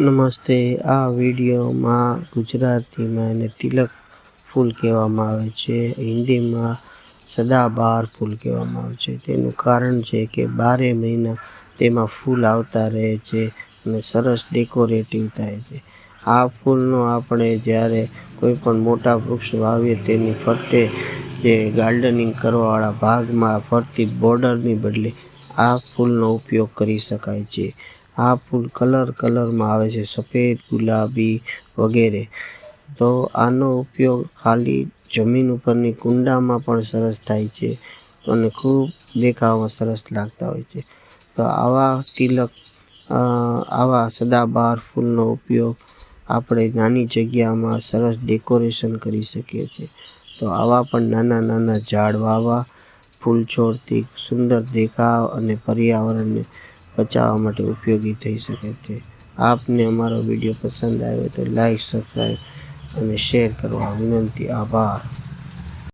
નમસ્તે. આ વિડીયોમાં ગુજરાતીમાં એને તિલક ફૂલ કહેવામાં આવે છે. હિન્દીમાં સદાબહાર ફૂલ કહેવામાં આવે છે. તેનું કારણ છે કે બારે મહિના તેમાં ફૂલ આવતા રહે છે અને સરસ ડેકોરેટિવ થાય છે. આ ફૂલનો આપણે જ્યારે કોઈ પણ મોટા વૃક્ષ વાવીએ તેની ફરતે જે ગાર્ડનિંગ કરવાવાળા ભાગમાં ફરતી બોર્ડરની બદલે આ ફૂલનો ઉપયોગ કરી શકાય છે. આ ફૂલ કલર કલરમાં આવે છે, સફેદ, ગુલાબી વગેરે. તો આનો ઉપયોગ ખાલી જમીન ઉપરની કુંડામાં પણ સરસ થાય છે અને ખૂબ દેખાવમાં સરસ લાગતા હોય છે. તો આવા તિલક આવા સદાબહાર ફૂલનો ઉપયોગ આપણે નાની જગ્યામાં સરસ ડેકોરેશન કરી શકીએ છીએ. તો આવા પણ નાના નાના ઝાડ, વાવા ફૂલ છોડથી સુંદર દેખાવ અને પર્યાવરણને બચાવવા માટે ઉપયોગી થઈ શકે છે. આપને અમારો વીડિયો પસંદ આવ્યો તો લાઈક સબસ્ક્રાઈબ અને શેર કરવા વિનંતી. આભાર.